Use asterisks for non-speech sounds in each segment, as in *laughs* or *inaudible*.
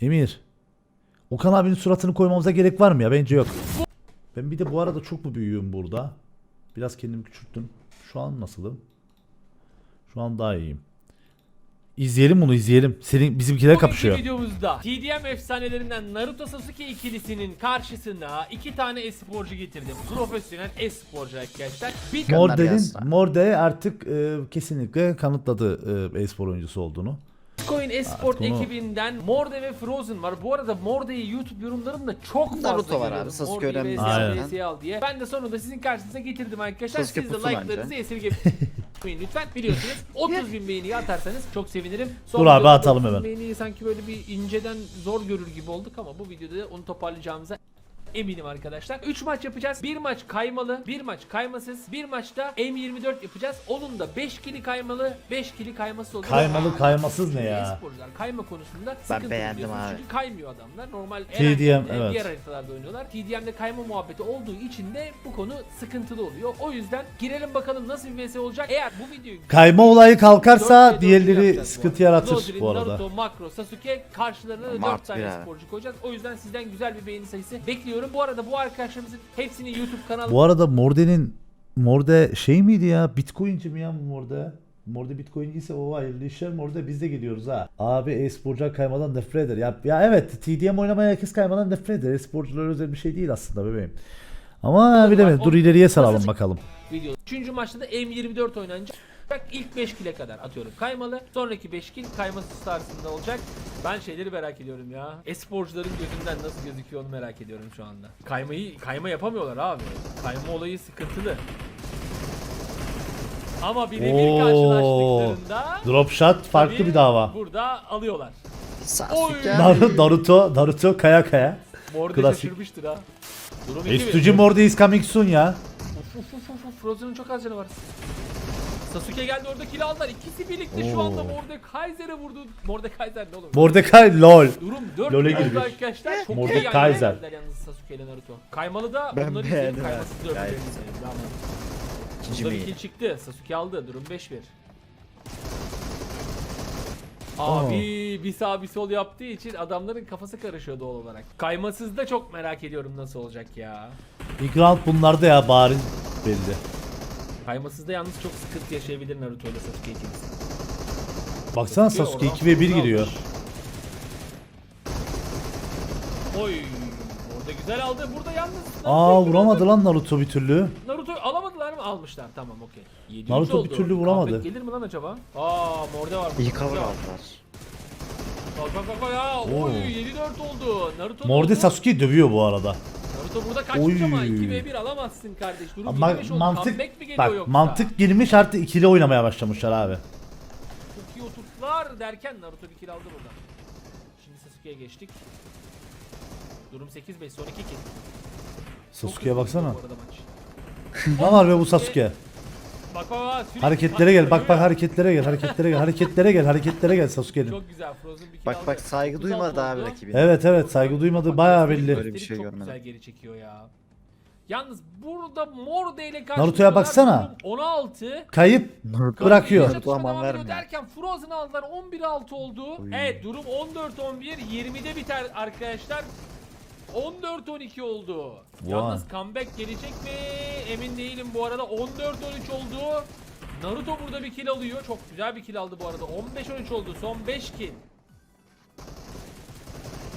Emir. Okan abinin suratını koymamıza gerek var mı ya? Bence yok. Ben bir de bu arada çok mu büyüğüm burada? Biraz kendimi küçülttüm. Şu an nasılım? Şu an daha iyiyim. İzleyelim bunu izleyelim. Senin bizimkiler Bugünkü kapışıyor. videomuzda TDM efsanelerinden Naruto Sasuke ikilisinin karşısına iki tane e-sporcu getirdim. Profesyonel e-sporcu arkadaşlar. Bir Mor Bunlar dedin. yazsa. Mor de artık e, kesinlikle kanıtladı e, e-spor oyuncusu olduğunu. Bitcoin Esport Artık onu- ekibinden Morde ve Frozen var. Bu arada Morde'yi YouTube yorumlarımda çok fazla Naruto var abi. Sasuke önemli al, diye. Ben de sonunda sizin karşınıza getirdim arkadaşlar. Sasuke Siz de like'larınızı esirgemeyin lütfen. Biliyorsunuz *laughs* 30 bin beğeniyi atarsanız çok sevinirim. Son Dur abi, atalım 30 bin hemen. Beğeniyi sanki böyle bir inceden zor görür gibi olduk ama bu videoda onu toparlayacağımıza eminim arkadaşlar. 3 maç yapacağız. Bir maç kaymalı, bir maç kaymasız, bir maçta M24 yapacağız. Onun da 5 kili kaymalı, 5 kili kayması oluyor. Kaymalı kaymasız ne ya? E-sporcular kayma konusunda sıkıntı beğendim abi. Çünkü kaymıyor adamlar. Normal TDM, evet. diğer haritalarda oynuyorlar. TDM'de kayma muhabbeti olduğu için de bu konu sıkıntılı oluyor. O yüzden girelim bakalım nasıl bir vs olacak. Eğer bu videoyu Kayma olayı kalkarsa 4v4 diğerleri sıkıntı yaratır bu arada. Naruto, Makro, Sasuke karşılarına da 4 Mart tane sporcu koyacağız. O yüzden sizden güzel bir beğeni sayısı bekliyorum. Bu arada bu arkadaşlarımızın hepsini YouTube kanalı Bu arada Morde'nin Morde şey miydi ya? Bitcoin'ci mi ya Morde? Morde Bitcoin'ci ise o hayırlı işler Morde biz de gidiyoruz ha. Abi e-sporcular kaymadan nefret eder. Ya, ya evet TDM oynamaya herkes kaymadan nefret eder. E-sporcular özel bir şey değil aslında bebeğim. Ama bilemedim. Dur ileriye saralım bakalım. video. Üçüncü maçta da M24 oynanacak. İlk 5 kile kadar atıyorum kaymalı. Sonraki 5 kil kaymasız tarzında olacak. Ben şeyleri merak ediyorum ya. Esporcuların gözünden nasıl gözüküyor onu merak ediyorum şu anda. Kaymayı kayma yapamıyorlar abi. Kayma olayı sıkıntılı. Ama birebir Oo. karşılaştıklarında Drop shot farklı tabii bir dava. Burada alıyorlar. Sasuke. Nar- Naruto, Naruto kaya kaya. Morde Klasik. şaşırmıştır ha. Durum 2-1. Estücü Morde is coming soon ya. Uf uf uf uf uf Frozen'ın çok az canı var. Sasuke geldi orada kill aldılar. İkisi birlikte şu Oo. anda Mordekaiser'e vurdu. Mordekaiser ne olur? Mordecai lol. Durum 4 LoL'e girmiş. arkadaşlar. Çok Mordekaiser. yalnız Sasuke ile Naruto. Kaymalı da Ben onları izleyelim. beğendim Kaymasız da. Gayet. İkinci mi? bir kill çıktı. Sasuke aldı. Durum 5-1. Abi bir sağ bir sol yaptığı için adamların kafası karışıyor doğal olarak. Kaymasız da çok merak ediyorum nasıl olacak ya. İlk round bunlarda ya bariz belli. Kaymasız da yalnız çok sıkıntı yaşayabilir Naruto ile Sasuke ikilisi. Baksana Sasuke Sasuke oradan 2 ve 1 sonra giriyor. Oy orada güzel aldı. Burada yalnız Aa Naruto'yu vuramadı lan Naruto bir türlü. Naruto'yu alamadılar mı? Almışlar. Tamam okey. Naruto üç bir türlü vuramadı. Comeback gelir mi lan acaba? Aa Morde var. İyi cover aldılar. Bak bak bak ya. Oo. Oy 7-4 oldu. Naruto Morde oldu. Sasuke'yi dövüyor bu arada. Naruto burada kaçmış ama Oy. 2v1 alamazsın kardeş. Durum Ama 25 oldu. mantık Comeback mi geliyor bak yoksa? mantık girmiş artık ikili oynamaya başlamışlar abi. Çok iyi oturttular derken Naruto bir kill aldı burada. Şimdi Sasuke'ye geçtik. Durum 8-5 son 2 kill. Çok Sasuke'ye hızlı baksana. bu arada maç. Ne var be bu Sasuke? Bak bak bak. sürekli Hareketlere gel. Bak bak hareketlere gel. Hareketlere gel. Hareketlere gel. Hareketlere gel Sasuke'nin. Çok güzel Frozen bir Bak aldı. bak saygı 36 duymadı abi oldu. rakibine. Evet evet saygı duymadı bayağı belli. Böyle bir şey çok görmedim. güzel geri çekiyor ya. Yalnız burada Morde ile Naruto'ya baksana. 16. Kayıp Naruto- bırakıyor. Naruto aman Devam ediyor vermiyor. derken Frozen aldılar 11-6 oldu. Oy. Evet durum 14-11 20'de biter arkadaşlar. 14-12 oldu. Vay. Yalnız comeback gelecek mi? Emin değilim bu arada. 14-13 oldu. Naruto burada bir kill alıyor. Çok güzel bir kill aldı bu arada. 15-13 oldu. Son 5 kill.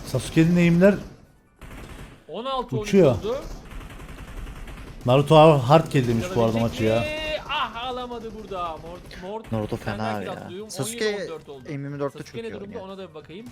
Sasuke'nin eğimler 16-13 Uçuyor. oldu. Naruto hard kill demiş bu arada maçı ya. Ah alamadı burada. Mor, Mor, Naruto fena ya. Sasuke 17-14 oldu. M24'te Sasuke çok ne iyi durumda oynuyor. ona da bir bakayım.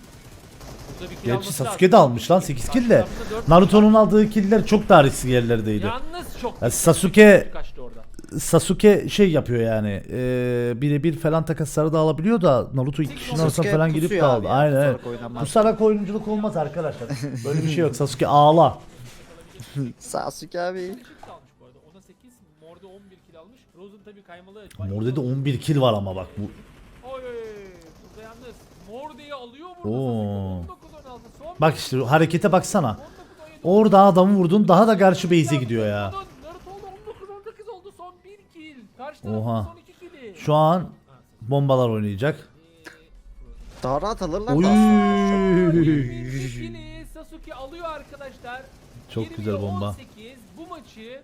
Burada bir kill Gerçi alması Sasuke lazım. de almış lan 8 kill de. Karşı tarafta dört Naruto'nun aldığı killer çok daha riskli yerlerdeydi. Yalnız çok Ya Sasuke kaçtı orada. Sasuke şey yapıyor yani. Eee birebir falan takasları da alabiliyor da Naruto iki kişinin arasına Sasuke falan girip pusuyor de abi aldı. ya, Aynen. evet. pusarak oynanmaz. Pusarak oyunculuk olmaz arkadaşlar. *laughs* Böyle bir şey yok. Sasuke ağla. *laughs* Sasuke abi. Kill almış bu arada. Ona 8, Morde 11 kill almış. Frozen tabii kaymalı. Morde'de 11 kill var ama bak bu. Oy burada yalnız Morde'yi alıyor burada Oo. Sasuke. 19-16 son Bak işte harekete baksana. 19-17 Orada adamı vurdun daha da karşı base'e gidiyor ya. Naruto oldu 19-18 oldu son 1 kill. Karşı tarafın Oha. son 2 kill'i. Şu an bombalar oynayacak. Daha rahat alırlar Oy. da aslında. 22'li *laughs* Sasuke alıyor arkadaşlar. Çok güzel 20'ye bomba. 18 bu maçı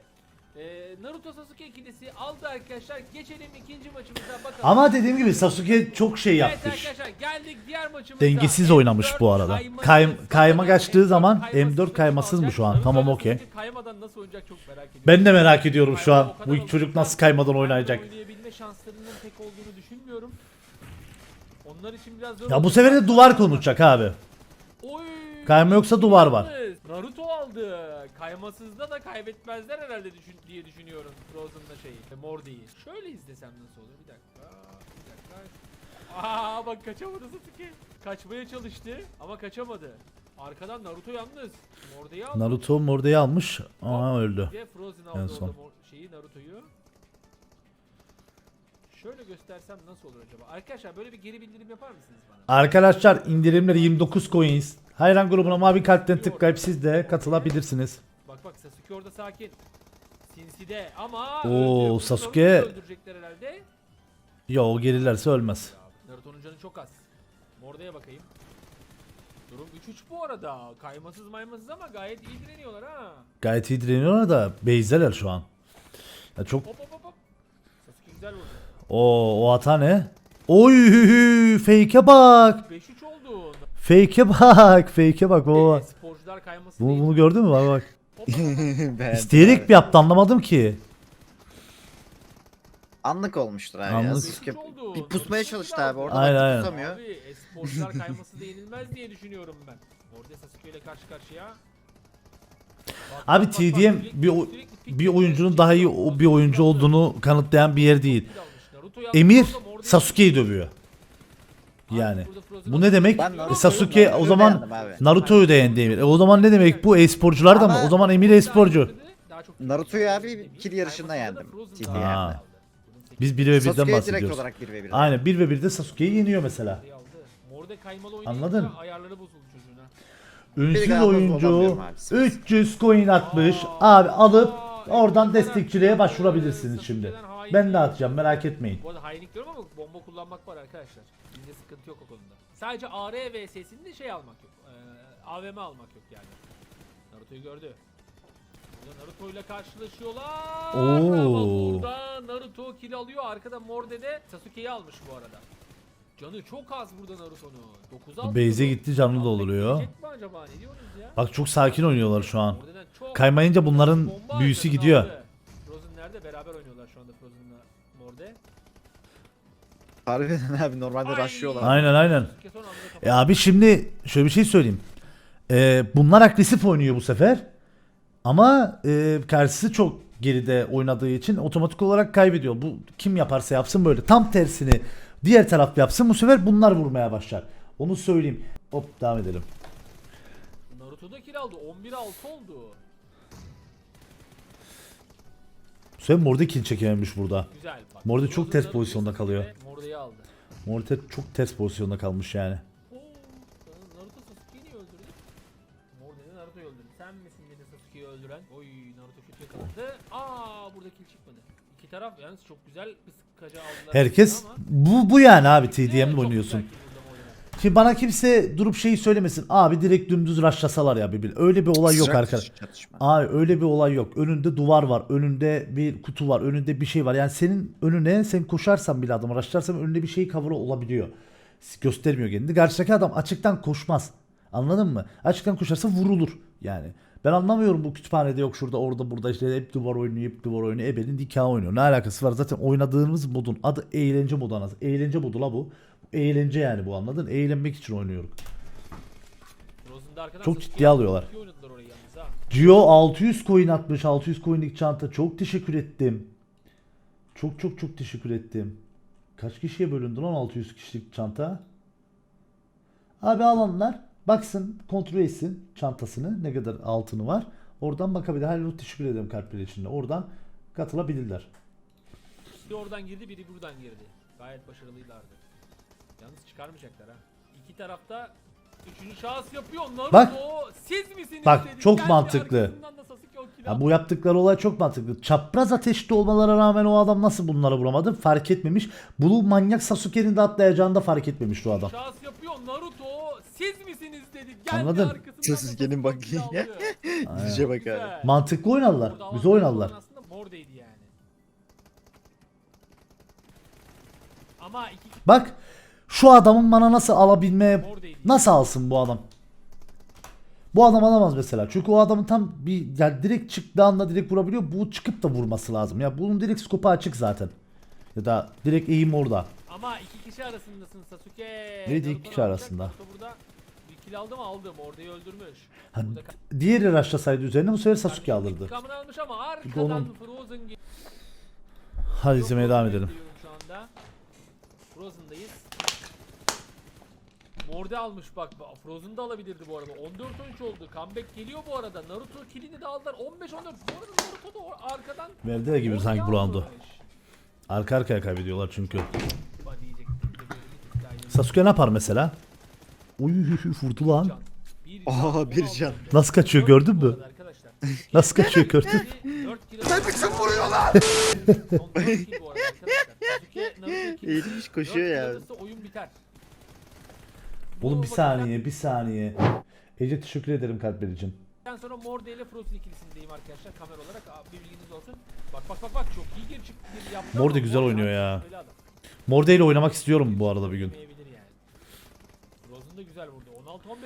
e, Naruto Sasuke ikilisi aldı arkadaşlar. Geçelim ikinci maçımıza bakalım. Ama dediğim gibi Sasuke çok şey Evet yapmış. arkadaşlar geldik diğer maçımıza. Dengesiz M4 oynamış bu arada. Kay- kayma kaçtığı zaman M4 M4 kaymasız mı şu an? Tamam, okey. Kaymadan nasıl oynayacak çok merak ediyorum. Ben de merak ediyorum şu an. Bu çocuk nasıl kaymadan oynayacak. Oynayabilme şanslarının pek olduğunu düşünmüyorum. Onlar için biraz zor Ya bu sefer de duvar konuşacak abi. Oy, Kayma yoksa duvar var. Naruto aldı. Kaymasızda da kaybetmezler herhalde düşün, diye düşünüyorum. Frozen'da şeyi. Morty'yi. Şöyle izlesem nasıl olur? Bir dakika. Bir dakika. Aa bak kaçamadı Sasuke. Kaçmaya çalıştı ama kaçamadı. Arkadan Naruto yalnız. Morty'yi aldı. Naruto Morde'yi almış ama öldü. Bir de Frozen En aldı son. orada mor- şeyi Naruto'yu. Şöyle göstersem nasıl olur acaba? Arkadaşlar böyle bir geri bildirim yapar mısınız bana? Arkadaşlar indirimleri 29 coins. Hayran grubuna mavi kalpten tıklayıp siz de katılabilirsiniz. Bak bak Sasuke orada sakin. Sinsi'de ama Oo, öldü. Sasuke- öldürecekler herhalde. Yo o gelirlerse ölmez. Naruto'nun canı çok az. Morde'ye bakayım. Durum 3-3 bu arada. Kaymasız maymasız ama gayet iyi direniyorlar ha. Gayet iyi direniyorlar da base'deler şu an. Ya çok Hop hop hop hop. Sasuke güzel vurdu. O o hata ne? Oy fake'e bak. 5-3 oldu. Fake'e bak. Fake'e bak baba. Ee, sporcular kayması Bunu, bunu gördün mü? Bak bak. *laughs* *laughs* İsteyerek mi yaptı anlamadım ki. Anlık olmuştur abi. Anlık. Oldu. bir pusmaya çalıştı abi. Orada Aynen, aynen. tutamıyor. Abi e-sporcular kayması da yenilmez diye düşünüyorum ben. Orada Sasuke ile karşı karşıya. Bak, Abi bak, bak, TDM sürekli- bir o- sürekli pik bir oyuncunun daha iyi bir oyuncu olduğunu kanıtlayan bir yer değil. Emir Sasuke'yi dövüyor. Yani bu ne demek? E, Sasuke o zaman. Naruto'yu da yendi Emir. E o zaman ne demek bu e-sporcular da mı? O zaman Emir e-sporcu. Naruto'yu abi kill yarışında yendim. Ha. aldı. Biz 1 ve 1'den Sasuke'ye direkt bahsediyoruz. olarak 1 ve 1. Aynen 1 ve 1'de Sasuke'yi yeniyor mesela. Anladın? Ünsüz galiba oyuncu olamıyorum abi, siz. 300 coin atmış. Abi alıp oradan destekçiliğe başvurabilirsiniz şimdi. Ben de atacağım merak etmeyin. Bu arada hainlik diyorum ama bomba kullanmak var arkadaşlar. Bizde sıkıntı yok o konuda. Sadece AR VS'sinde şey almak yok. Ee, AVM almak yok yani. Naruto'yu gördü. Burada Naruto ile karşılaşıyorlar. Ama Oo. burada Naruto kill alıyor. Arkada Morde de Sasuke'yi almış bu arada. Canı çok az burada Naruto'nun. 9 aldı. Base'e gitti canlı dolduruyor. Gelecek mi acaba ne diyorsunuz ya? Bak çok sakin oynuyorlar şu an. Morde'den çok Kaymayınca bunların bomba büyüsü arkasına gidiyor. aldı. Nerede? Beraber oynuyorlar şu anda Frozen'la Morde. Harbiden *laughs* abi normalde Ay. rushlıyorlar. Aynen aynen. Son anda. E abi şimdi şöyle bir şey söyleyeyim. E, bunlar agresif oynuyor bu sefer. Ama e, karşısı çok geride oynadığı için otomatik olarak kaybediyor. Bu kim yaparsa yapsın böyle. Tam tersini diğer taraf yapsın bu sefer bunlar vurmaya başlar. Onu söyleyeyim. Hop devam edelim. Naruto da kill aldı. 11-6 oldu. Sefer Morde kill çekememiş burada. Güzel bak. Morde çok ters pozisyonda kalıyor. Morde'yi aldı. Morde çok ters pozisyonda kalmış yani. Oo, Naruto Sasuke'yi niye öldürdü? Morde de Naruto'yu öldürdü. Sen misin beni Sasuke'yi öldüren? Oy Naruto kötü yakaladı. Aa burada kill çıkmadı. İki taraf yalnız çok güzel bir sıkaca aldılar. Herkes ama- bu bu yani abi Çok güzel TDM'le oynuyorsun. kill burada Morde'den. Şimdi bana kimse durup şeyi söylemesin. Abi direkt dümdüz rushlasalar ya birbirine. Öyle bir olay yok Sıcak arkadaş. Çatışma. Abi öyle bir olay yok. Önünde duvar var. Önünde bir kutu var. Önünde bir şey var. Yani senin önüne sen koşarsan bile adamı rushlarsan önünde bir şey cover olabiliyor. Göstermiyor kendini. Karşıdaki adam açıktan koşmaz. Anladın mı? Açıktan koşarsa vurulur. Yani. Ben anlamıyorum bu kütüphanede yok şurada orada burada işte hep duvar oynuyor hep duvar oynuyor. Ebenin nikahı oynuyor. Ne alakası var? Zaten oynadığımız modun adı eğlence modu anasını. Eğlence modu la bu. Eğlence yani bu anladın? Eğlenmek için oynuyoruz. Çok ciddiye alıyorlar. Gio 600 coin atmış. 600 coinlik çanta. Çok teşekkür ettim. Çok çok çok teşekkür ettim. Kaç kişiye bölündü lan 600 kişilik çanta? Abi alanlar baksın kontrol etsin çantasını ne kadar altını var. Oradan bakabilir. Halil teşekkür ederim kalpleri için de. Oradan katılabilirler. Biri oradan girdi biri buradan girdi. Gayet başarılıylardı. Yalnız çıkarmayacaklar ha. İki tarafta üçüncü şahıs yapıyor. Naruto Bak. siz misiniz? Bak, dedi. çok Geldi mantıklı. arkasından da Sasuke o kill'i Ya bu yaptıkları olay çok mantıklı. Çapraz ateşli olmalara rağmen o adam nasıl bunları vuramadı fark etmemiş. Bu manyak Sasuke'nin de atlayacağını da fark etmemiş o adam. Şahıs yapıyor Naruto siz misiniz dedi. Geldi arkasından da Sasuke'nin Sasuke bak ultiyi aldı. Diyece bak abi. Güzel. Mantıklı oynadılar. Burada Güzel avantajlı oynadılar. olan Aslında Morde'ydi yani. Ama iki Bak şu adamın bana nasıl alabilme nasıl alsın bu adam? Bu adam alamaz mesela. Çünkü o adamın tam bir yani direkt çıktığı anda direkt vurabiliyor. Bu çıkıp da vurması lazım. Ya bunun direkt skopu açık zaten. Ya da direkt eğim orada. Ama iki kişi arasındasın Sasuke. Neydi iki kişi arasında? burada bir kill aldı mı aldı. Morde'yi öldürmüş. Ha, Burada diğeri rushlasaydı üzerine bu sefer Sasuke alırdı. İntikamını almış ama arkadan onun- Frozen Hadi izlemeye devam edelim. ediyorum Şu anda. Frozen'dayız. Morde almış bak. Frozen da alabilirdi bu arada. 14-13 oldu. Comeback geliyor bu arada. Naruto killini de aldılar. 15-14. Bu arada Naruto da arkadan Verdiler gibi sanki bu roundu. Arka arkaya kaybediyorlar çünkü. Sasuke ne yapar mesela? Uy vurdu lan. Can. Bir Aa, can, bir 16 can. can. Nasıl kaçıyor gördün mü? Nasıl kaçıyor gördün? Ben bütün vuruyorlar. Son 4 kill bu arada arkadaşlar. Sasuke Naruto kill. Eğilmiş koşuyor ya. oyun biter. Oğlum bir saniye bir saniye. Ece teşekkür ederim kalplericim. Ben sonra Morde ile Frozen ikilisindeyim arkadaşlar kamera olarak. Aa, Bir bilginiz olsun. Bak bak bak bak çok iyi gir çıktı gir yaptı. Morde ama güzel Morde oynuyor ya. öyle adam. Morde ile oynamak istiyorum bu arada bir gün. Yani. Frozen da güzel vurdu.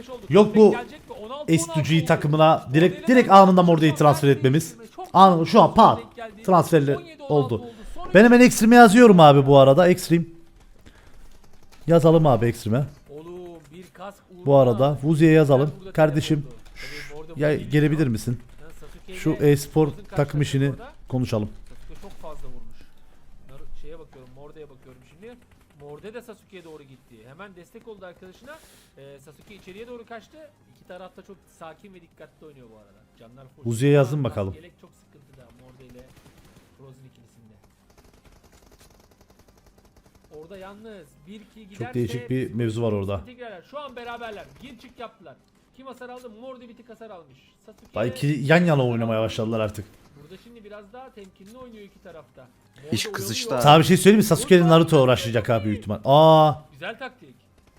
16-15 oldu. Yok bu gelecek mi? 16-16 S2G oldu. takımına direkt direkt anında Morde'yi transfer etmemiz. Anında şu an pat 17-16 oldu. Ben hemen Extreme'e yazıyorum abi bu arada Extreme. Yazalım abi Extreme'e. Oğlum bir kask uğruna- Bu arada Vuzi'ye yazalım. Kardeşim ya gelebilir misin? Şu e-spor takım işini konuşalım. Çok fazla vurmuş. Şeye bakıyorum, Morde'ye bakıyorum şimdi. Morde de Sasuke'ye doğru gitti. Hemen destek oldu arkadaşına. Ee, Sasuke içeriye doğru kaçtı. İki taraf da çok sakin ve dikkatli oynuyor bu arada. Canlar full. Uzi'ye yazın bakalım. Gelek çok sıkıntıda Morde ile Frozen Orada yalnız 1-2 giderse... değişik bir mevzu var orada. girerler. Şu an beraberler. Gir çık yaptılar. Kim hasar aldı? Morde bir tık hasar almış. Sasuke Daha iki yan yana oynamaya başladılar artık. Burada şimdi biraz daha temkinli oynuyor iki tarafta. İş kızıştı. Sana bir şey söyleyeyim mi? Sasuke ile Naruto uğraşacak abi büyük ihtimal. Aa, Güzel taktik.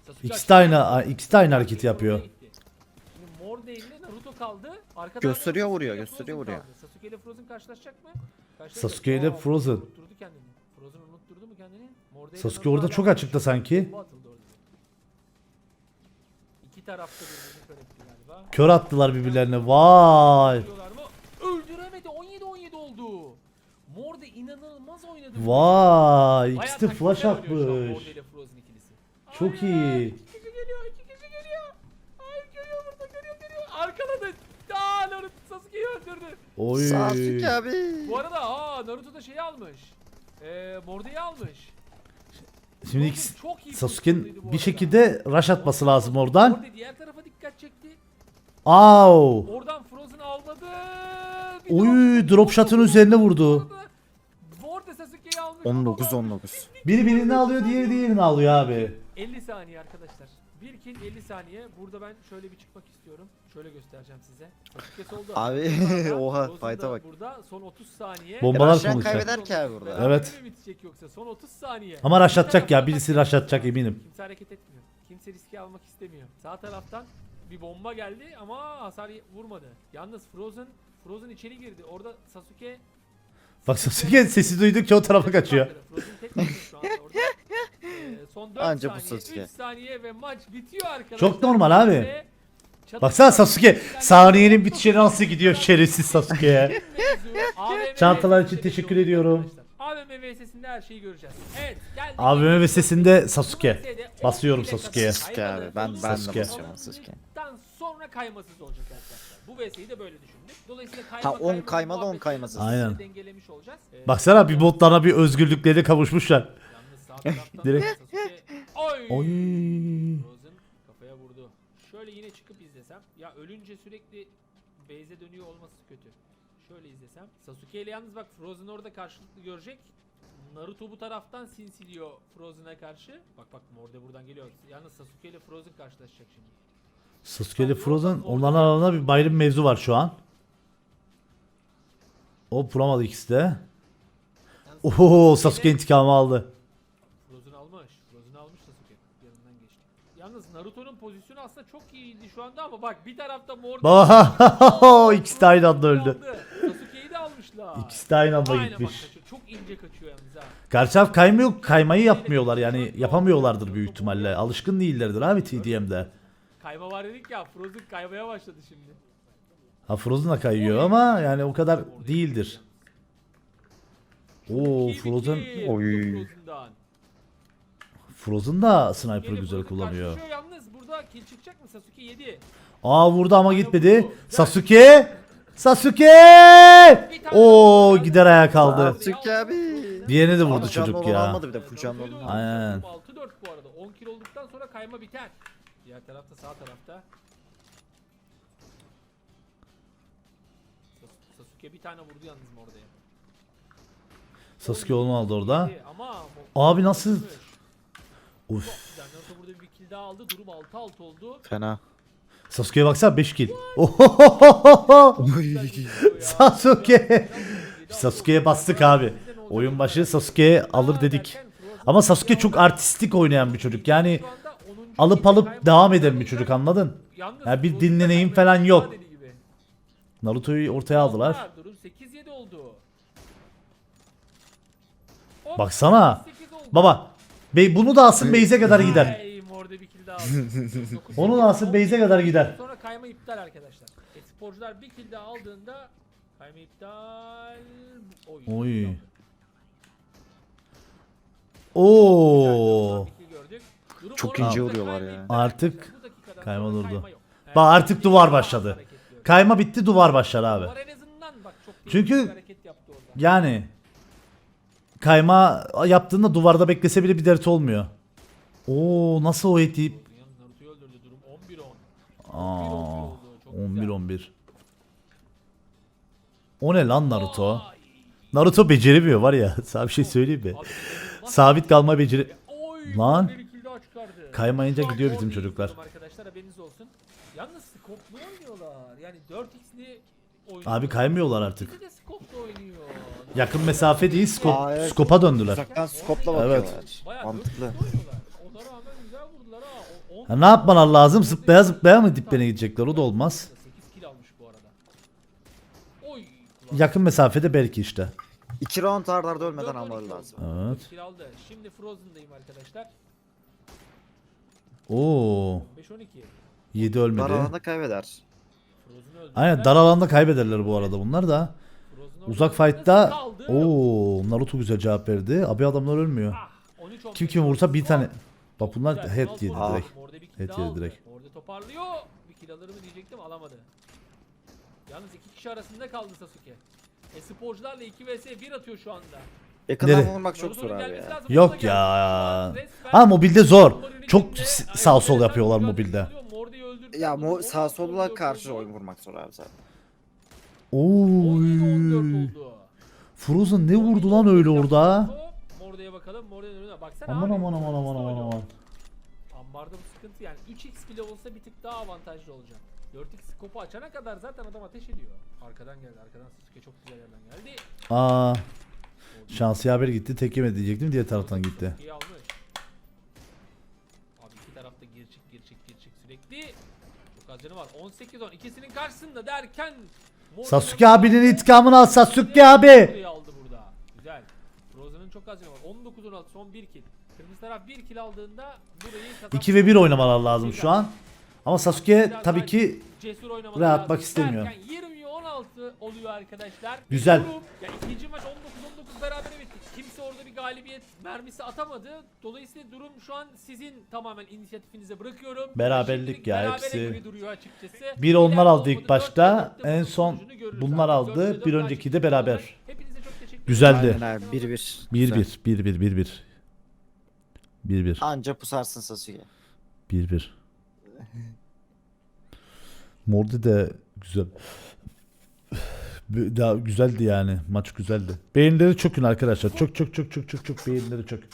Sasuke ikisi de aynı ikisi de aynı hareketi yapıyor. Şimdi Morde ile Naruto kaldı. Arkadan Gösteriyor, Sasuke vuruyor, ile gösteriyor, Frozen vuruyor. kaldı. Sasuke ile Frozen karşılaşacak mı? Karşılaşacak. Sasuke ile Aa, Frozen. Unutturdu kendini. Frozen unutturdu mu kendini? Sasuke orada çok açıkta sanki. İki tarafta birbirini kör etti galiba. Kör attılar birbirlerine. Vay. Öldüremedi. 17-17 oldu. Morde inanılmaz oynadı. Vay. İkisi de flash atmış. Çok iyi. İki kişi geliyor, iki kişi geliyor. Hayır geliyor burada, geliyor, geliyor. Arkaladı. Aa Naruto Sasuke'yi öldürdü. Oy. Sasuke abi. Bu arada aa Naruto da şeyi almış. Eee Morde'yi almış. Şimdi ikisi çok iyi Sasuke'nin bir şekilde rush atması lazım oradan. Morde diğer tarafa dikkat çekti. Au. Oradan Frozen almadı. Bir Oy, drop drop shot'ın üzerine vurdu. Morde Sasuke'yi almış. 19-19. Biri birini alıyor, diğeri diğerini alıyor abi. 50 saniye arkadaşlar. Bir kill 50 saniye. Burada ben şöyle bir çıkmak istiyorum. Şöyle göstereceğim size. Solda. Abi, *laughs* oha, fight'a bak. Burada son 30 saniye. Bombalar Rush'en konuşacak. kaybeder ki abi burada. Evet. bitecek yoksa son 30 saniye. Ama rush atacak ya, birisi bak- rush atacak eminim. Kimse hareket etmiyor. Kimse riske almak istemiyor. Sağ taraftan bir bomba geldi ama hasar vurmadı. Yalnız Frozen Frozen içeri girdi. Orada Sasuke Bak Sasuke sesi duydukça o tarafa kaçıyor. Frozen tek başına şu anda orada. *laughs* Ee, son 4 Anca bu saniye, Sasuke. 3 saniye ve maç bitiyor arkadaşlar. Çok normal abi. Ve Baksana Sasuke saniyenin bitişine nasıl gidiyor şerefsiz Sasuke'ye. Çantalar için teşekkür ediyorum. AVM VS'sinde her şeyi göreceğiz. Evet geldik. AVM VS'sinde Sasuke. Basıyorum 11'e Sasuke'ye. Sasuke abi, ben- ben de Sasuke. basıyorum Sasuke. Sonra kaymasız olacak arkadaşlar. Bu VS'yi de böyle düşündük. Dolayısıyla kayma Ha, on kayma kaymalı, on muhabbetini kaymasız. Aynen. Dengelemiş olacağız. Ee, Baksana bir botlarına bir özgürlükleri kavuşmuşlar. *laughs* Direkt. Oy! Oy. Kafaya vurdu. Şöyle yine izlesem. Ya ölünce sürekli base'e dönüyor olması kötü. Şöyle izlesem. Sasuke ile yalnız bak Frozen orada karşılıklı görecek. Naruto bu taraftan sinsiliyor Frozen'a karşı. Bak bak Morde buradan geliyor. Yalnız Sasuke ile Frozen karşılaşacak şimdi. Sasuke ile Frozen onların aralarında bir bayram mevzu var şu an. O vuramadı ikisi de. Oho Sasuke intikamı aldı. Frozen almış. Frozen almış Sasuke. Yanından geçti. Yalnız Naruto'nun pozisyonu aslında çok iyiydi şu anda ama bak bir tarafta mor Oha! İkisi de aynı anda öldü. Sasuke'yi de almışlar. İkisi de aynı anda Aynen bak gitmiş. kaçıyor. Çok ince kaçıyor yalnız ha. Karşı taraf kaymıyor, kaymayı yapmıyorlar yani yapamıyorlardır büyük ihtimalle. Alışkın değillerdir abi TDM'de. Kayma var dedik ya Frozen kaymaya başladı şimdi. Ha Frozen da kayıyor ama yani o kadar değildir. Oo Frozen kill Oy. Frozen da sniper'ı Yine güzel kullanıyor. karşılaşıyor Yalnız burada kill çıkacak mı Sasuke 7. Aa vurdu ama gitmedi. Sasuke! Sasuke! Oo gider ayağa kaldı. Sasuke abi. Diğerini de vurdu Ama canlı çocuk olan ya. Almadı bir de full canlı olan. Aynen. 6-4 bu arada. 10 kill olduktan sonra kayma biter. Diğer tarafta sağ tarafta. Sas- Sasuke bir tane vurdu yalnız mı orada? Sasuke onu aldı orada. Ama Abi nasıl- Uf. Naruto burada bir kill daha aldı. Durum 6-6 oldu. Fena. Sasuke'ye baksana 5 kill. Ohohohoho! Ya. Sasuke! Sasuke'ye bastık abi. Oyun başı Sasuke'ye alır dedik. Ama Sasuke çok artistik oynayan bir çocuk. Yani alıp alıp devam eden bir çocuk anladın? Ya bir dinleneyim falan yok. Naruto'yu ortaya aldılar. Durum 8-7 oldu. Hop, Baksana. 8 oldu. Baba. Bey bunu da alsın Beyze kadar gider. Ay, orada bir kill daha aldı. Dokuz *laughs* Onu da alsın Beyze kadar gider. Sonra kayma iptal arkadaşlar. E, sporcular bir kill daha aldığında kayma iptal. Oy. Oo. Bir kill gördük. Durum Çok 16'da ince vuruyorlar kayma ya. iptal Artık arkadaşlar. Bu dakikadan kayma sonra durdu. yok. Bak artık duvar başladı. Kayma bitti duvar başlar abi. Duvar en azından bak çok Çünkü- tehlikeli bir hareket yaptı orada. Yani kayma yaptığında duvarda beklese bile bir dert olmuyor. Oo nasıl o eti? Naruto'yu öldürdü durum 11-10. Aa, Çok 11 güzel. 11. O ne lan Naruto? Naruto beceremiyor var ya. *laughs* Sana bir şey söyleyeyim mi? Sabit kalma beceri. Lan. Kaymayınca gidiyor bizim çocuklar. Arkadaşlar haberiniz olsun. Yalnız oynuyorlar. Yani 4x'li oynuyorlar. Abi kaymıyorlar artık. İkisi de scope'lu oynuyor. Yakın mesafe değil skop, Aa, evet. skopa döndüler. Uzaktan skopla Evet. bakıyorlar. Bayağı Mantıklı. 4x'li oynuyorlar. Ona rağmen güzel vurdular ha. O- on- Ha, ne yapmalar lazım? Zıplaya zıplaya mı diplerine gidecekler? O da olmaz. 8 kill almış bu arada. Oy. Yakın mesafede belki işte. İki round arda arda ölmeden 4-12 almaları oldu. lazım. Evet. Kill aldı. Şimdi Frozen'dayım arkadaşlar. Oo. 5-12. 7 Dar ölmedi. alanda kaybeder. Aynen dar alanda kaybederler bu arada bunlar da. Uzak fight'ta Kaldı. Oo Naruto güzel cevap verdi. Abi adamlar ölmüyor. 13-15. Kim kim vursa bir tane. Bak bunlar head yedi direkt. Head yedi direkt. Orada toparlıyor. Bir kill alır mı diyecektim alamadı. Yalnız iki kişi arasında kaldı Sasuke. E sporcularla 2 vs 1 atıyor şu anda. Yakından Nereye? vurmak çok zor abi ya. Yok ya. Ha mobilde zor. Çok sağ sol yapıyorlar mobilde. Morde'yi öldürdü. Ya mo sağ solla karşı oyun vurmak zor abi zaten. 17-14 Oy. oldu. Frozen ne vurdu lan öyle orada? Morde'ye bakalım. Morde'nin önüne baksana Aman abi. aman aman aman aman aman. Ambarda bu sıkıntı yani 3x bile olsa bir tık daha avantajlı olacak. 4x skopu açana kadar zaten adam ateş ediyor. Arkadan geldi. Arkadan Sasuke çok güzel yerden geldi. Aa. Şansı haber gitti. Tek yemedi diyecektim. Diğer taraftan gitti. Sasuke'yi almış. Sürekli. Çok az canı var. 18-10 ikisinin karşısında derken Sasuke abinin intikamını al Sasuke abi. Aldı burada. Güzel. Rose'nin çok az canı var. 19-16 son 1 kill. Kırmızı taraf 1 kill aldığında burayı kazanmış. 2 ve 1 oynamalar lazım şu an. Ama Sasuke tabii ki cesur oynamaları rahat lazım. bak istemiyor. Derken 20 16 oluyor arkadaşlar. Güzel. Durum, ya ikinci maç 19 19 berabere bitti. Kimse orada bir galibiyet mermisi atamadı. Dolayısıyla durum şu an sizin tamamen inisiyatifinize bırakıyorum. Beraberlik Şimdilik ya, hepsi. duruyor açıkçası. bir onlar aldı ilk başta. En son bunlar aldı. Bir önceki de beraber. olacak. Hepinize çok teşekkür ederim. Güzeldi. Aynen abi 1-1. 1-1 1-1 1-1. 1-1 Anca pusarsın Sasuke. 1-1. Mordi de güzel. Daha güzeldi yani. Maç güzeldi. Beğenileri çökün arkadaşlar. Çok çok çok çok çok çok beğenileri çökün.